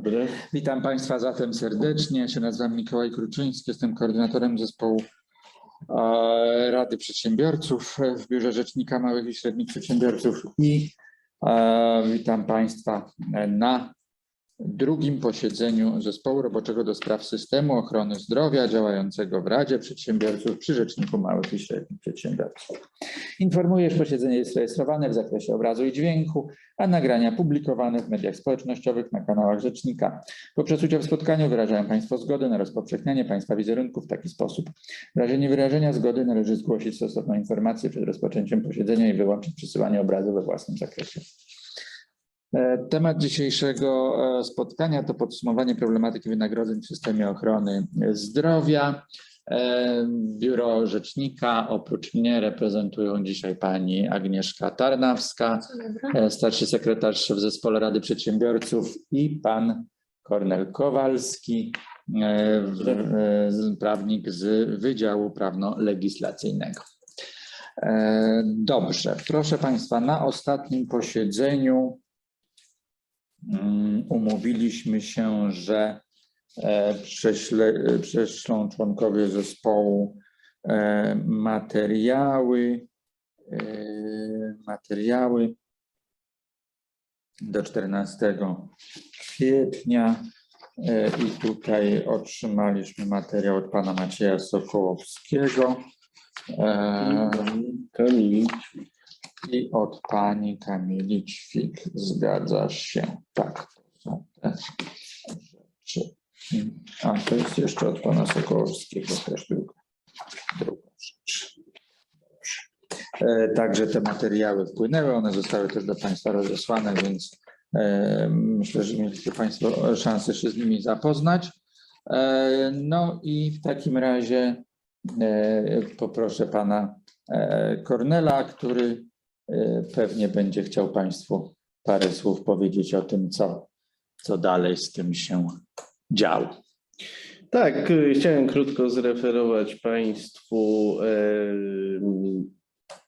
dobry. Witam Państwa zatem serdecznie. Ja się nazywam Mikołaj Kruczyński, jestem koordynatorem zespołu e, Rady Przedsiębiorców w Biurze Rzecznika Małych i Średnich Przedsiębiorców i e, witam Państwa na drugim posiedzeniu Zespołu Roboczego do Spraw Systemu Ochrony Zdrowia działającego w Radzie Przedsiębiorców przy Rzeczniku Małych i Średnich Przedsiębiorców. Informuję, że posiedzenie jest rejestrowane w zakresie obrazu i dźwięku, a nagrania publikowane w mediach społecznościowych na kanałach Rzecznika. Poprzez udział w spotkaniu wyrażają Państwo zgodę na rozpowszechnianie Państwa wizerunku w taki sposób. W razie niewyrażenia zgody należy zgłosić stosowną informację przed rozpoczęciem posiedzenia i wyłączyć przesyłanie obrazu we własnym zakresie. E, Temat dzisiejszego e, spotkania to podsumowanie problematyki wynagrodzeń w systemie ochrony zdrowia. E, Biuro Rzecznika, oprócz mnie reprezentują dzisiaj pani Agnieszka Tarnawska, starszy sekretarz w zespole Rady Przedsiębiorców i pan Kornel Kowalski, prawnik z Wydziału Prawno-Legislacyjnego. Dobrze, proszę państwa, na ostatnim posiedzeniu umówiliśmy się, że e, prześle, prześlą członkowie zespołu e, materiały, e, materiały do 14 kwietnia i tutaj otrzymaliśmy materiał od pana Macieja Sokołowskiego Kamil. I od pani Kamili Ćwik. Zgadza się. Tak, to są te rzeczy. A to jest jeszcze od pana Sokołowskiego też druga, druga rzecz. Dobrze. E, Także te materiały wpłynęły, one zostały też do Państwa rozesłane, więc e, myślę, że mieliście Państwo szansę się z nimi zapoznać. E, No i w takim razie poproszę pana Kornela, który pewnie będzie chciał Państwu parę słów powiedzieć o tym, co, co dalej z tym się działo. Tak, y, chciałem krótko zreferować Państwu em,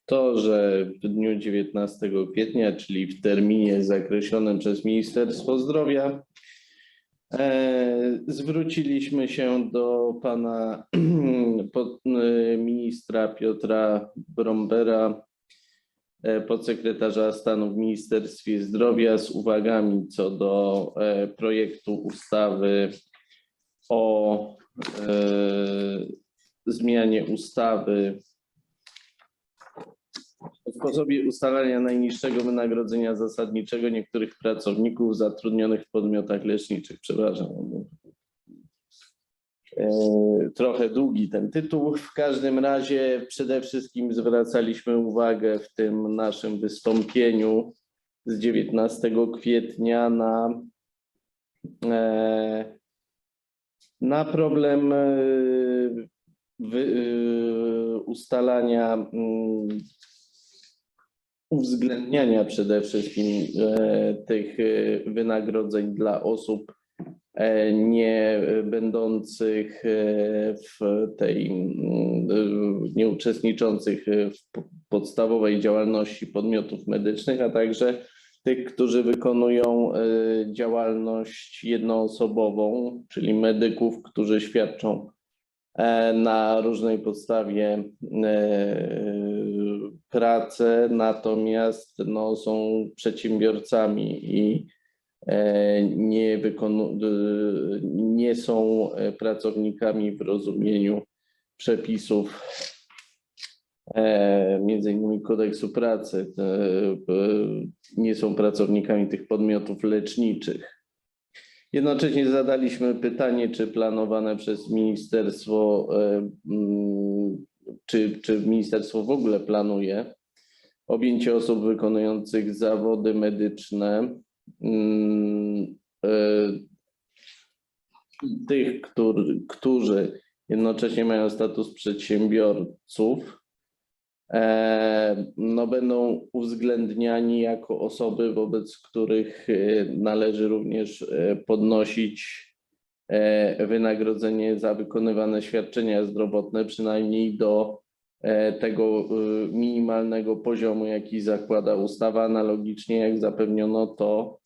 to, że w dniu 19 kwietnia, czyli w terminie zakreślonym przez Ministerstwo Zdrowia, e, zwróciliśmy się do pana ministra Piotra Brombera, e, podsekretarza stanu w Ministerstwie Zdrowia z uwagami co do e, projektu ustawy o e, zmianie ustawy o sposobie ustalania najniższego wynagrodzenia zasadniczego niektórych pracowników zatrudnionych w podmiotach leczniczych. Przepraszam. E, Trochę długi ten tytuł. W każdym razie przede wszystkim zwracaliśmy uwagę w tym naszym wystąpieniu z 19 kwietnia na e, na problem e, ustalania, mm, uwzględniania przede wszystkim tych wynagrodzeń dla osób nie będących e, w tej, e, nie uczestniczących w po- podstawowej działalności podmiotów medycznych, a także tych, którzy wykonują e, działalność jednoosobową, czyli medyków, którzy świadczą e, na różnej podstawie e, pracę, natomiast no, są przedsiębiorcami i e, nie, e, nie są e, pracownikami w rozumieniu przepisów e, między innymi kodeksu pracy, nie są pracownikami tych podmiotów leczniczych. Jednocześnie zadaliśmy pytanie, czy planowane przez ministerstwo, czy, czy ministerstwo w ogóle planuje objęcie osób wykonujących zawody medyczne, tych, którzy, jednocześnie mają status przedsiębiorców, e, no, będą uwzględniani jako osoby, wobec których e, należy również e, podnosić e, wynagrodzenie za wykonywane świadczenia zdrowotne, przynajmniej do e, tego e, minimalnego poziomu, jaki zakłada ustawa, analogicznie jak zapewniono to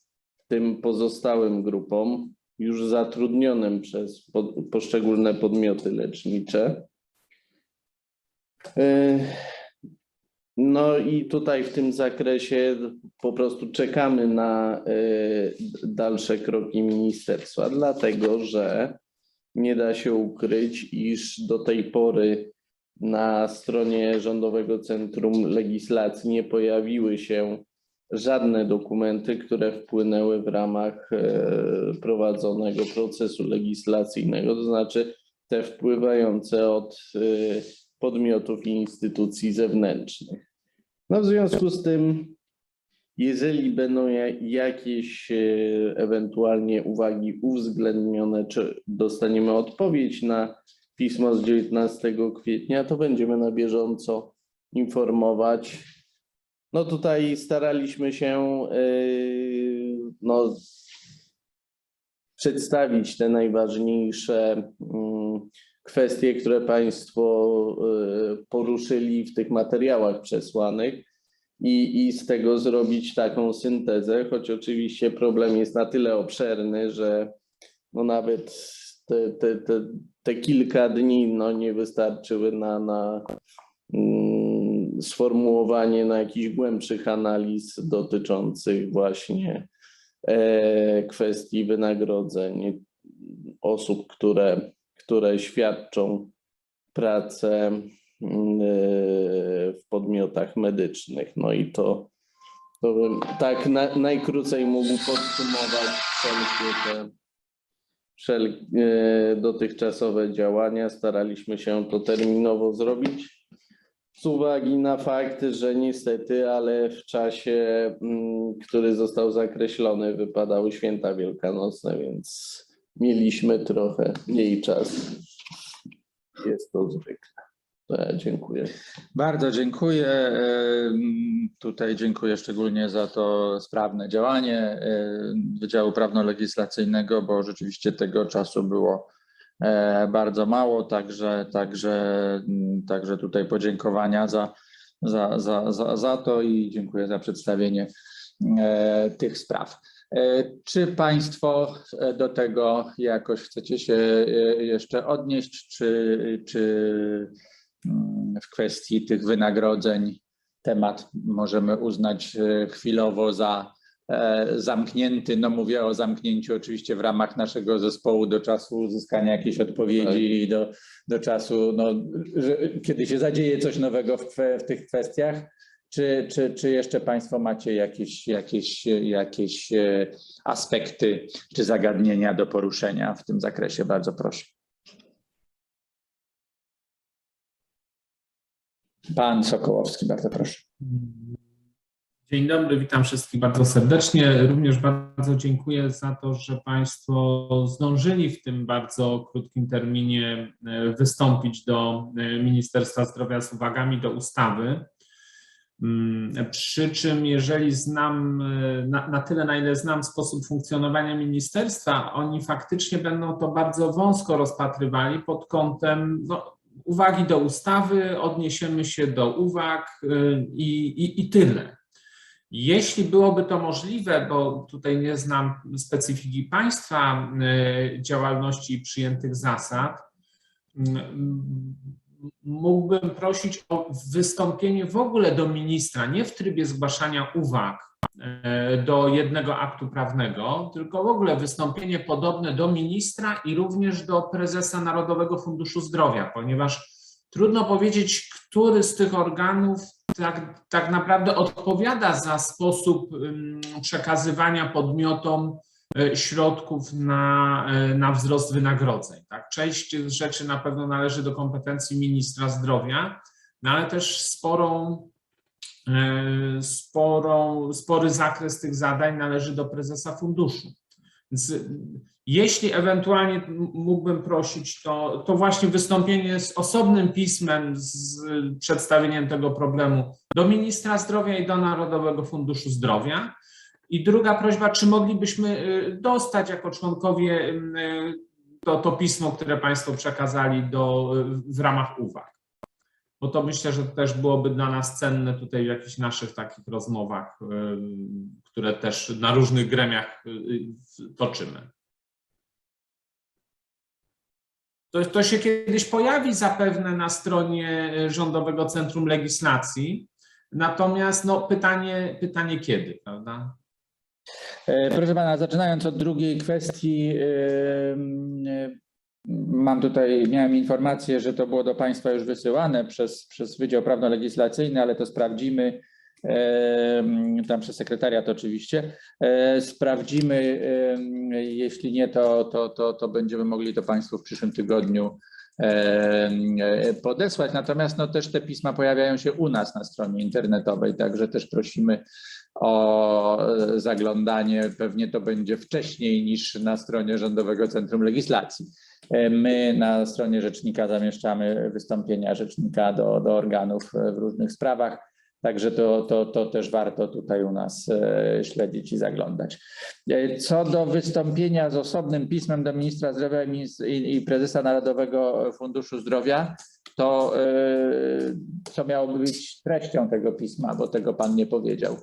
tym pozostałym grupom, już zatrudnionym przez po, poszczególne podmioty lecznicze. E, No i tutaj w tym zakresie po prostu czekamy na e, dalsze kroki ministerstwa, dlatego że nie da się ukryć, iż do tej pory na stronie Rządowego Centrum Legislacji nie pojawiły się żadne dokumenty, które wpłynęły w ramach e, prowadzonego procesu legislacyjnego, to znaczy te wpływające od e, podmiotów i instytucji zewnętrznych. No w związku z tym, jeżeli będą ja- jakieś e, ewentualnie uwagi uwzględnione, czy dostaniemy odpowiedź na pismo z 19 kwietnia, to będziemy na bieżąco informować. No tutaj staraliśmy się yy, no, przedstawić te najważniejsze mm, kwestie, które Państwo yy, poruszyli w tych materiałach przesłanych i, i z tego zrobić taką syntezę, choć oczywiście problem jest na tyle obszerny, że no nawet te, te, te, te kilka dni no, nie wystarczyły na, na mm, sformułowanie na jakichś głębszych analiz dotyczących właśnie e, kwestii wynagrodzeń osób, które, które świadczą pracę mm, e, w podmiotach medycznych. No i to, to bym tak na, najkrócej mógł podsumować wszelkie te wszel, e, dotychczasowe działania. Staraliśmy się to terminowo zrobić. Z uwagi na fakt, że niestety, ale w czasie, mm, który został zakreślony, wypadały święta wielkanocne, więc mieliśmy trochę mniej czasu. Jest to zwykle. Ja dziękuję. Bardzo dziękuję. Em, Tutaj dziękuję szczególnie za to sprawne działanie em, Wydziału Prawno-Legislacyjnego, bo rzeczywiście tego czasu było e, bardzo mało, także, także, także tutaj podziękowania za, za, za, za, za to i dziękuję za przedstawienie e, tych spraw. E, Czy Państwo e, do tego jakoś chcecie się e, jeszcze odnieść, czy, czy w kwestii tych wynagrodzeń temat możemy uznać e, chwilowo za e, zamknięty. No mówię o zamknięciu oczywiście w ramach naszego zespołu do czasu uzyskania jakiejś odpowiedzi i do, do czasu, no, że, kiedy się zadzieje coś nowego w, w tych kwestiach. Czy, czy, czy jeszcze Państwo macie jakieś, jakieś, jakieś e, aspekty czy zagadnienia do poruszenia w tym zakresie? Bardzo proszę. Pan Sokołowski, bardzo proszę. Dzień dobry, witam wszystkich bardzo serdecznie. Również bardzo dziękuję za to, że Państwo zdążyli w tym bardzo krótkim terminie e, wystąpić do e, Ministerstwa Zdrowia z uwagami do ustawy. Mm, Przy czym, jeżeli znam e, na, na tyle, na ile znam sposób funkcjonowania ministerstwa, oni faktycznie będą to bardzo wąsko rozpatrywali pod kątem no, uwagi do ustawy, odniesiemy się do uwag y, i, i, i tyle. Jeśli byłoby to możliwe, bo tutaj nie znam specyfiki państwa y, działalności i przyjętych zasad, mm, mógłbym prosić o wystąpienie w ogóle do ministra, nie w trybie zgłaszania uwag y, do jednego aktu prawnego, tylko w ogóle wystąpienie podobne do ministra i również do prezesa Narodowego Funduszu Zdrowia, ponieważ trudno powiedzieć, który z tych organów tak, tak naprawdę odpowiada za sposób przekazywania podmiotom y, środków na, y, na wzrost wynagrodzeń. Tak? Część rzeczy na pewno należy do kompetencji ministra zdrowia, no ale też sporą, sporą, spory zakres tych zadań należy do prezesa funduszu. Więc y, jeśli ewentualnie mógłbym prosić, to, to właśnie wystąpienie z osobnym pismem z przedstawieniem tego problemu do ministra zdrowia i do Narodowego Funduszu Zdrowia. I druga prośba, czy moglibyśmy y, dostać jako członkowie y, to, to pismo, które Państwo przekazali do, w ramach uwag. Bo to myślę, że też byłoby dla nas cenne tutaj w jakichś naszych takich rozmowach, które też na różnych gremiach y, y, toczymy. To, to się kiedyś pojawi zapewne na stronie y, Rządowego Centrum Legislacji. Natomiast no, pytanie, pytanie kiedy, prawda? E, Proszę pana, zaczynając od drugiej kwestii, e, mam tutaj, miałem informację, że to było do państwa już wysyłane przez, przez Wydział Prawno-Legislacyjny, ale to sprawdzimy, tam przez sekretariat oczywiście. E, Sprawdzimy, jeśli nie, to, to, to, to będziemy mogli to państwu w przyszłym tygodniu e, podesłać. Natomiast no, też te pisma pojawiają się u nas na stronie internetowej, także też prosimy o e, zaglądanie. Pewnie to będzie wcześniej niż na stronie Rządowego Centrum Legislacji. E, My na stronie rzecznika zamieszczamy wystąpienia rzecznika do, do organów e, w różnych sprawach. Także to, to, to też warto tutaj u nas e, śledzić i zaglądać. Co do wystąpienia z osobnym pismem do ministra zdrowia i, prezesa Narodowego Funduszu Zdrowia, to co miałoby być treścią tego pisma, bo tego pan nie powiedział.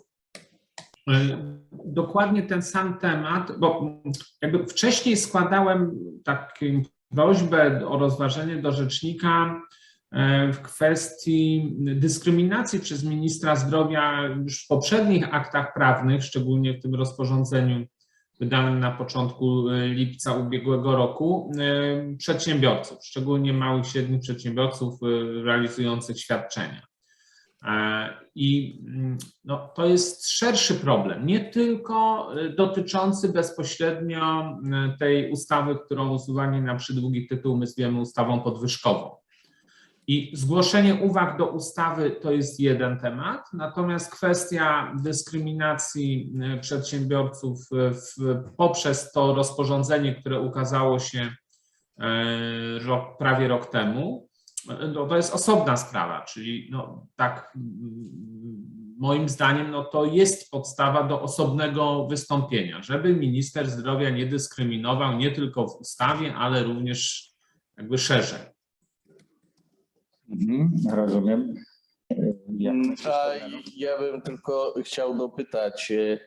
Dokładnie ten sam temat, bo jakby wcześniej składałem taką prośbę o rozważenie do rzecznika e, w kwestii dyskryminacji przez ministra zdrowia już w poprzednich aktach prawnych, szczególnie w tym rozporządzeniu wydanym na początku e, lipca ubiegłego roku, e, przedsiębiorców, szczególnie małych i średnich przedsiębiorców realizujących świadczenia. E, I mm, no, to jest szerszy problem, nie tylko e, dotyczący bezpośrednio e, tej ustawy, którą usuwanie na przydługi tytuł my zwiemy ustawą podwyżkową. I zgłoszenie uwag do ustawy to jest jeden temat, natomiast kwestia dyskryminacji przedsiębiorców w, poprzez to rozporządzenie, które ukazało się rok, prawie rok temu, no, to jest osobna sprawa, czyli no, tak moim zdaniem no, to jest podstawa do osobnego wystąpienia, żeby minister zdrowia nie dyskryminował nie tylko w ustawie, ale również jakby szerzej. Mhm, rozumiem. Jak Mm, ja bym tylko chciał dopytać, e,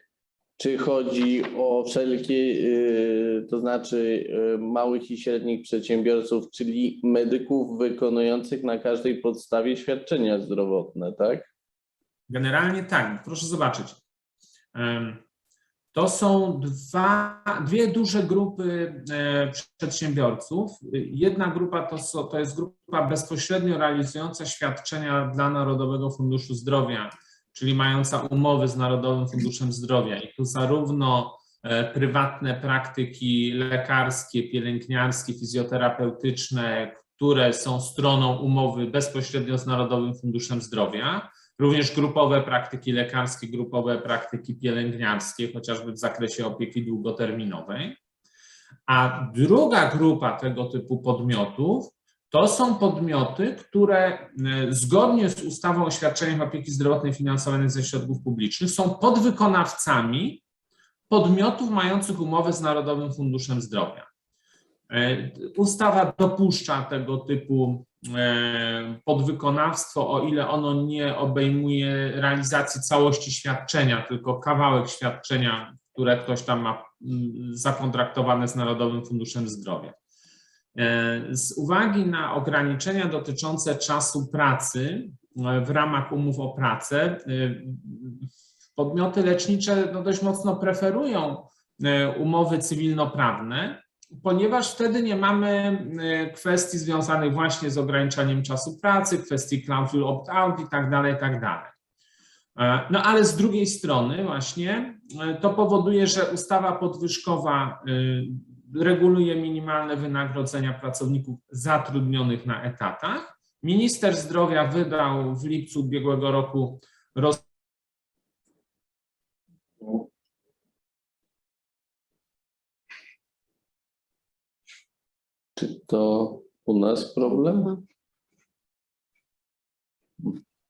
czy chodzi o wszelkie, e, to znaczy e, małych i średnich przedsiębiorców, czyli medyków wykonujących na każdej podstawie świadczenia zdrowotne, tak? Generalnie tak, proszę zobaczyć. To są dwa, dwie duże grupy e, przedsiębiorców. Jedna grupa to, to jest grupa bezpośrednio realizująca świadczenia dla Narodowego Funduszu Zdrowia, czyli mająca umowy z Narodowym Funduszem Zdrowia. I tu zarówno e, prywatne praktyki lekarskie, pielęgniarskie, fizjoterapeutyczne, które są stroną umowy bezpośrednio z Narodowym Funduszem Zdrowia, również grupowe praktyki lekarskie, grupowe praktyki pielęgniarskie, chociażby w zakresie opieki długoterminowej. A druga grupa tego typu podmiotów to są podmioty, które e, zgodnie z ustawą o świadczeniach opieki zdrowotnej finansowanych ze środków publicznych są podwykonawcami podmiotów mających umowy z Narodowym Funduszem Zdrowia. E, Ustawa dopuszcza tego typu e, podwykonawstwo, o ile ono nie obejmuje realizacji całości świadczenia, tylko kawałek świadczenia, które ktoś tam ma zakontraktowane z Narodowym Funduszem Zdrowia. E, Z uwagi na ograniczenia dotyczące czasu pracy e, w ramach umów o pracę, e, podmioty lecznicze no dość mocno preferują umowy cywilnoprawne, ponieważ wtedy nie mamy kwestii związanych właśnie z ograniczaniem czasu pracy, kwestii klauzul opt-out i tak dalej, tak dalej. No ale z drugiej strony właśnie to powoduje, że ustawa podwyżkowa reguluje minimalne wynagrodzenia pracowników zatrudnionych na etatach. Minister zdrowia wydał w lipcu ubiegłego roku roz... Czy to u nas problem?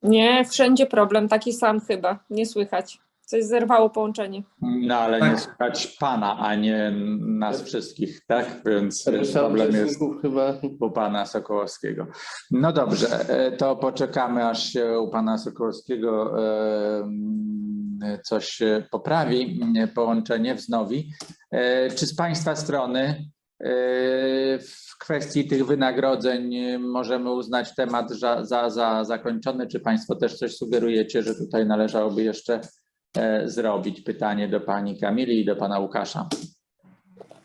Nie, wszędzie problem, taki sam chyba, nie słychać. Coś zerwało połączenie. No ale Tak. nie słychać pana, a nie nas wszystkich, tak? Więc Reszta problem jest chyba u pana Sokołowskiego. No dobrze, e, to poczekamy, aż się u pana Sokołowskiego e, coś e, poprawi, połączenie wznowi. E, Czy z państwa strony e, w kwestii tych wynagrodzeń e, możemy uznać temat za, za, za zakończony? Czy państwo też coś sugerujecie, że tutaj należałoby jeszcze e, zrobić? Pytanie do pani Kamili i do pana Łukasza.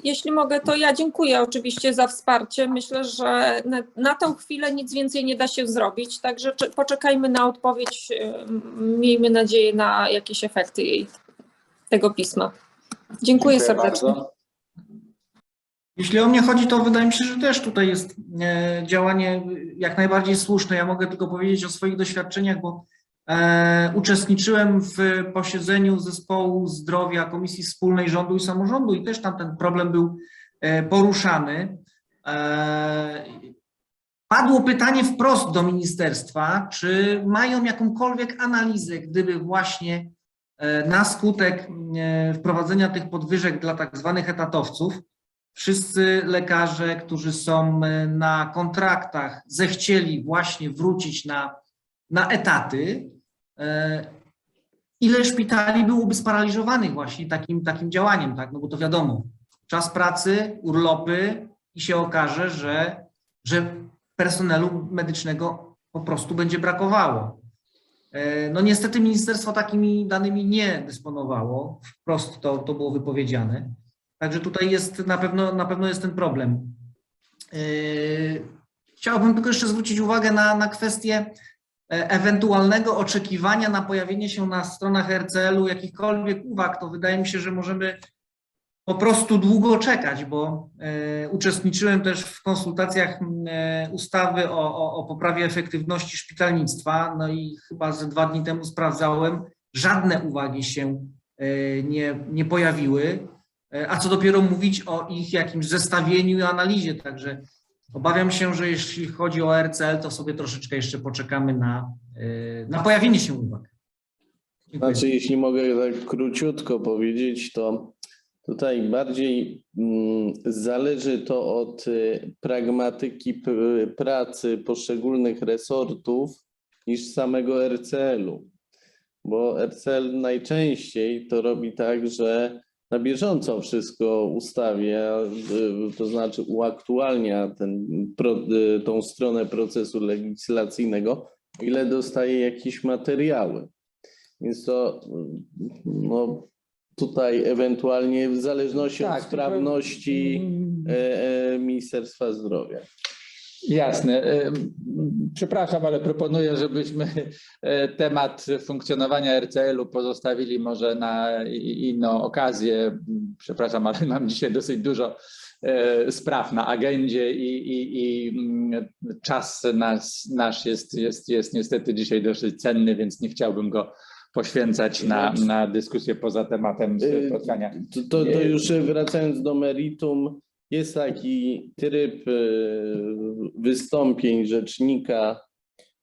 Jeśli mogę, to ja dziękuję oczywiście za wsparcie. Myślę, że na, na tę chwilę nic więcej nie da się zrobić, także cze- poczekajmy na odpowiedź. ym, Miejmy nadzieję na jakieś efekty jej, tego pisma. Dziękuję serdecznie. bardzo. Jeśli o mnie chodzi, to wydaje mi się, że też tutaj jest e, działanie jak najbardziej słuszne. Ja mogę tylko powiedzieć o swoich doświadczeniach, bo e, uczestniczyłem w posiedzeniu zespołu zdrowia Komisji Wspólnej Rządu i Samorządu i też tam ten problem był e, poruszany. E, padło pytanie wprost do ministerstwa, czy mają jakąkolwiek analizę, gdyby właśnie e, na skutek e, wprowadzenia tych podwyżek dla tak zwanych etatowców wszyscy lekarze, którzy są e, na kontraktach, zechcieli właśnie wrócić na, na etaty, e, ile szpitali byłoby sparaliżowanych właśnie takim, takim działaniem, tak? No bo to wiadomo, czas pracy, urlopy i się okaże, że, że personelu medycznego po prostu będzie brakowało. E, No niestety ministerstwo takimi danymi nie dysponowało, wprost to, to było wypowiedziane. Także tutaj jest na pewno, na pewno jest ten problem. Yy, Chciałbym tylko jeszcze zwrócić uwagę na, na kwestię e, ewentualnego oczekiwania na pojawienie się na stronach RCL-u jakichkolwiek uwag. To wydaje mi się, że możemy po prostu długo czekać, bo e, uczestniczyłem też w konsultacjach e, ustawy o, o, o poprawie efektywności szpitalnictwa. No i chyba ze dwa dni temu sprawdzałem, żadne uwagi się e, nie, nie pojawiły. E, A co dopiero mówić o ich jakimś zestawieniu i analizie. Także obawiam się, że jeśli chodzi o RCL, to sobie troszeczkę jeszcze poczekamy na, e, na pojawienie się uwag. Znaczy, jeśli mogę tak króciutko powiedzieć, to tutaj bardziej mm, zależy to od y, pragmatyki p- pracy poszczególnych resortów niż samego RCL-u. Bo RCL najczęściej to robi tak, że na bieżąco wszystko ustawia, y, to znaczy uaktualnia ten, y, tą stronę procesu legislacyjnego, ile dostaje jakieś materiały. Więc to no, tutaj ewentualnie w zależności Tak, od sprawności e, e, Ministerstwa Zdrowia. Jasne. Ym, Przepraszam, ale proponuję, żebyśmy e, temat funkcjonowania RCL-u pozostawili może na inną okazję. Przepraszam, ale mam dzisiaj dosyć dużo e, spraw na agendzie i, i, i mm, czas nas, nasz jest, jest, jest niestety dzisiaj dosyć cenny, więc nie chciałbym go poświęcać na, na dyskusję poza tematem spotkania. To, to, to już wracając do meritum, jest taki tryb e, wystąpień rzecznika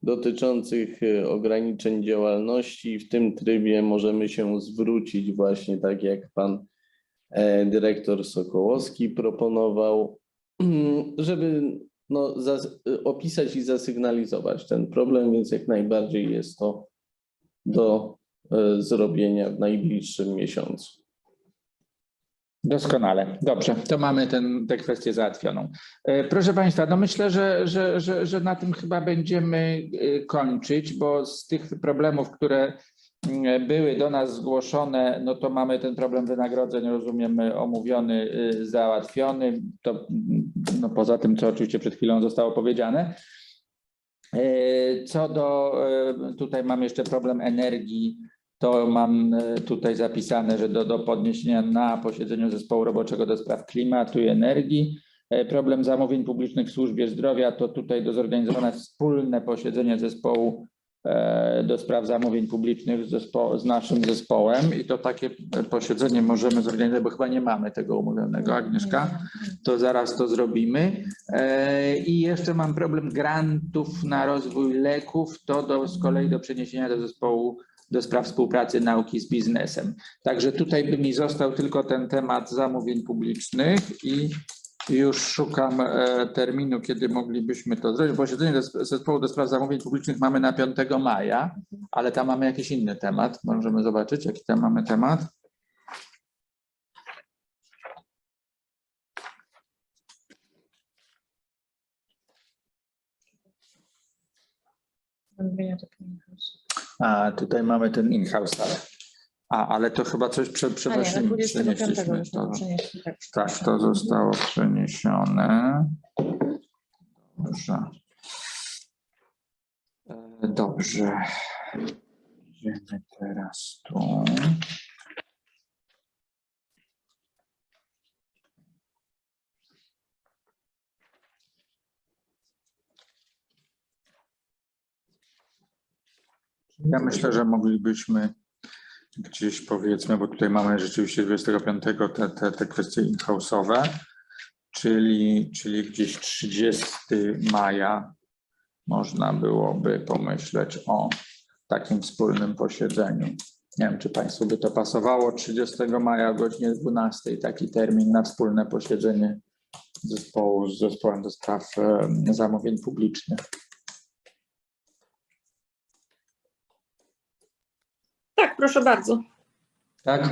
dotyczących e, ograniczeń działalności. W tym trybie możemy się zwrócić właśnie tak jak pan e, dyrektor Sokołowski proponował, żeby no, opisać i zasygnalizować ten problem, więc jak najbardziej jest to do zrobienia w najbliższym miesiącu. Doskonale. Dobrze, to mamy ten, tę kwestię załatwioną. E, Proszę Państwa, no myślę, że, że, że, że na tym chyba będziemy e, kończyć, bo z tych problemów, które mm, były do nas zgłoszone, no to mamy ten problem wynagrodzeń, rozumiem, omówiony, e, załatwiony. To mm, no poza tym, co oczywiście przed chwilą zostało powiedziane. E, Co do, e, tutaj mam jeszcze problem energii. To mam e, tutaj zapisane, że do, do podniesienia na posiedzeniu zespołu roboczego do spraw klimatu i energii. E, Problem zamówień publicznych w służbie zdrowia to tutaj do zorganizowania wspólne posiedzenie zespołu e, do spraw zamówień publicznych z, zespo, z naszym zespołem i to takie posiedzenie możemy zorganizować, bo chyba nie mamy tego umówionego, Agnieszka, to zaraz to zrobimy. I jeszcze mam problem grantów na rozwój leków, to do, z kolei do przeniesienia do zespołu do spraw współpracy nauki z biznesem. Także tutaj by mi został tylko ten temat zamówień publicznych i już szukam e, terminu, kiedy moglibyśmy to zrobić. Posiedzenie zes- zespołu do spraw zamówień publicznych mamy na 5 maja, ale tam mamy jakiś inny temat. Możemy zobaczyć, jaki tam mamy temat. A tutaj mamy ten in-house, tak. A, ale to chyba coś prze, A nie, 25 przenieśliśmy to przenieśli, tak. Tak, to zostało przeniesione. Dobrze. E, Dobrze. Idziemy teraz tu. Ja myślę, że moglibyśmy gdzieś powiedzmy, bo tutaj mamy rzeczywiście 25 te, te, te kwestie in-house'owe, czyli, czyli gdzieś 30 maja można byłoby pomyśleć o takim wspólnym posiedzeniu. Nie wiem, czy Państwu by to pasowało. 30 maja o godzinie 12 taki termin na wspólne posiedzenie zespołu z zespołem do spraw zamówień publicznych. Proszę bardzo. Tak?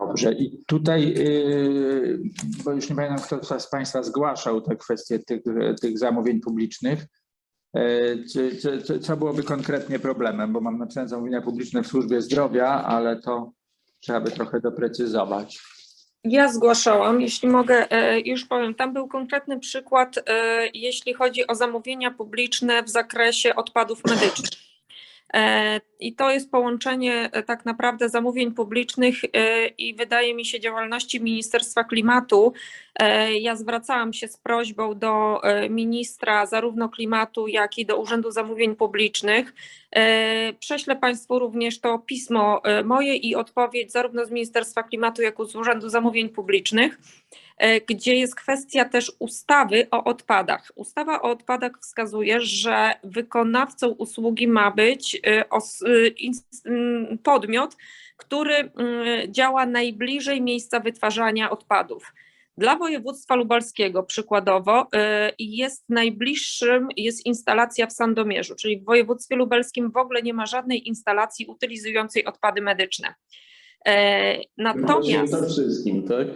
Dobrze. I tutaj, yy, bo już nie pamiętam, kto z Państwa zgłaszał te kwestie tych, tych zamówień publicznych. Yy, czy- czy- czy- Co byłoby konkretnie problemem? Bo mam napisane zamówienia publiczne w służbie zdrowia, ale to trzeba by trochę doprecyzować. Ja zgłaszałam, jeśli mogę, e, już powiem, tam był konkretny przykład, e, jeśli chodzi o zamówienia publiczne w zakresie odpadów medycznych. E, I to jest połączenie e, tak naprawdę zamówień publicznych e, i wydaje mi się działalności Ministerstwa Klimatu. Ja zwracałam się z prośbą do ministra zarówno klimatu, jak i do Urzędu Zamówień Publicznych. Prześlę Państwu również to pismo moje i odpowiedź zarówno z Ministerstwa Klimatu, jak i z Urzędu Zamówień Publicznych, gdzie jest kwestia też ustawy o odpadach. Ustawa o odpadach wskazuje, że wykonawcą usługi ma być e, e, podmiot, który działa najbliżej miejsca wytwarzania odpadów. Dla województwa lubelskiego przykładowo jest najbliższym jest instalacja w Sandomierzu, czyli w województwie lubelskim w ogóle nie ma żadnej instalacji utylizującej odpady medyczne. E, Natomiast, Świętokrzyskim, tak?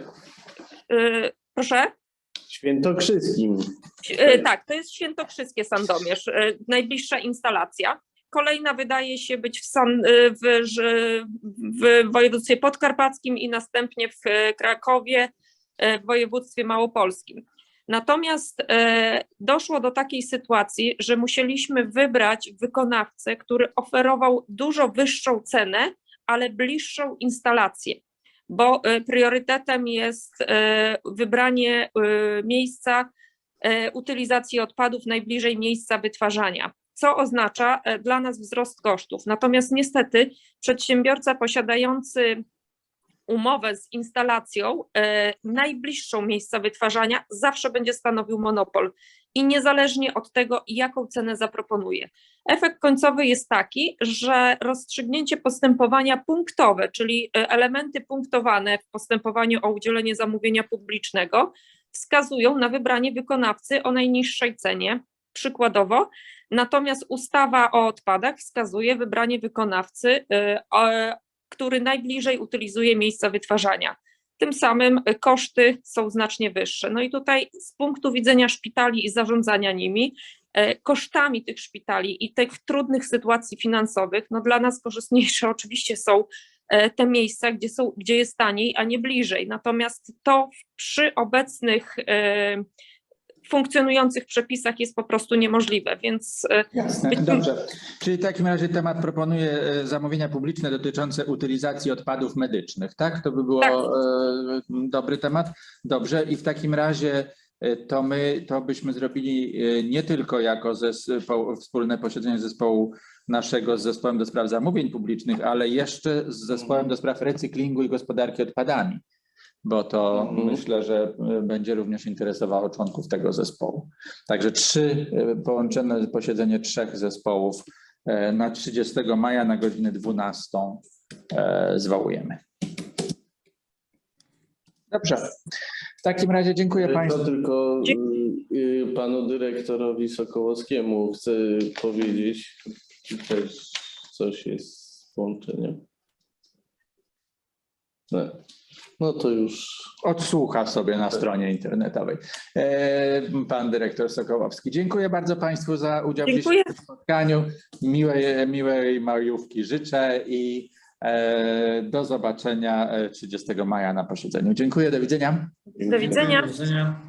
Y, proszę? Świętokrzyskim. E, Tak, to jest Świętokrzyskie Sandomierz, e, najbliższa instalacja. Kolejna wydaje się być w, San, w, w województwie podkarpackim i następnie w Krakowie w województwie małopolskim. Natomiast doszło do takiej sytuacji, że musieliśmy wybrać wykonawcę, który oferował dużo wyższą cenę, ale bliższą instalację, bo e, priorytetem jest e, wybranie e, miejsca, utylizacji odpadów najbliżej miejsca wytwarzania, co oznacza dla nas wzrost kosztów. Natomiast niestety przedsiębiorca posiadający umowę z instalacją najbliższą miejsca wytwarzania zawsze będzie stanowił monopol i niezależnie od tego, jaką cenę zaproponuje. Efekt końcowy jest taki, że rozstrzygnięcie postępowania punktowe, czyli e, elementy punktowane w postępowaniu o udzielenie zamówienia publicznego, wskazują na wybranie wykonawcy o najniższej cenie, przykładowo. Natomiast ustawa o odpadach wskazuje wybranie wykonawcy, o- który najbliżej utylizuje miejsca wytwarzania. Tym samym koszty są znacznie wyższe. No i tutaj z punktu widzenia szpitali i zarządzania nimi, e, kosztami tych szpitali i tych trudnych sytuacji finansowych, no dla nas korzystniejsze oczywiście są e, te miejsca, gdzie, są, gdzie jest taniej, a nie bliżej. Natomiast to przy obecnych e, funkcjonujących przepisach jest po prostu niemożliwe, więc e, Jasne, Być- dobrze. Czyli w takim razie temat proponuje zamówienia publiczne dotyczące utylizacji odpadów medycznych, tak? To by było Tak. e, dobry temat. Dobrze i w takim razie e, to my to byśmy zrobili nie tylko jako zespoł, wspólne posiedzenie zespołu naszego z zespołem do spraw zamówień publicznych, ale jeszcze z zespołem do spraw recyklingu i gospodarki odpadami, bo to Mhm. myślę, że e, będzie również interesowało członków tego zespołu. Także trzy, e, połączone posiedzenie trzech zespołów e, na 30 maja na godzinę 12 e, zwołujemy. Dobrze. W takim razie dziękuję To Państwu. tylko y, y, panu dyrektorowi Sokołowskiemu chcę powiedzieć, czy też coś jest z połączeniem. No, no to już Odsłucha sobie na stronie internetowej. E, Pan dyrektor Sokołowski. Dziękuję bardzo Państwu za udział w Dziękuję. dzisiejszym spotkaniu. Miłej, miłej majówki życzę i e, do zobaczenia e, 30 maja na posiedzeniu. Dziękuję, do widzenia. Do widzenia. Do widzenia.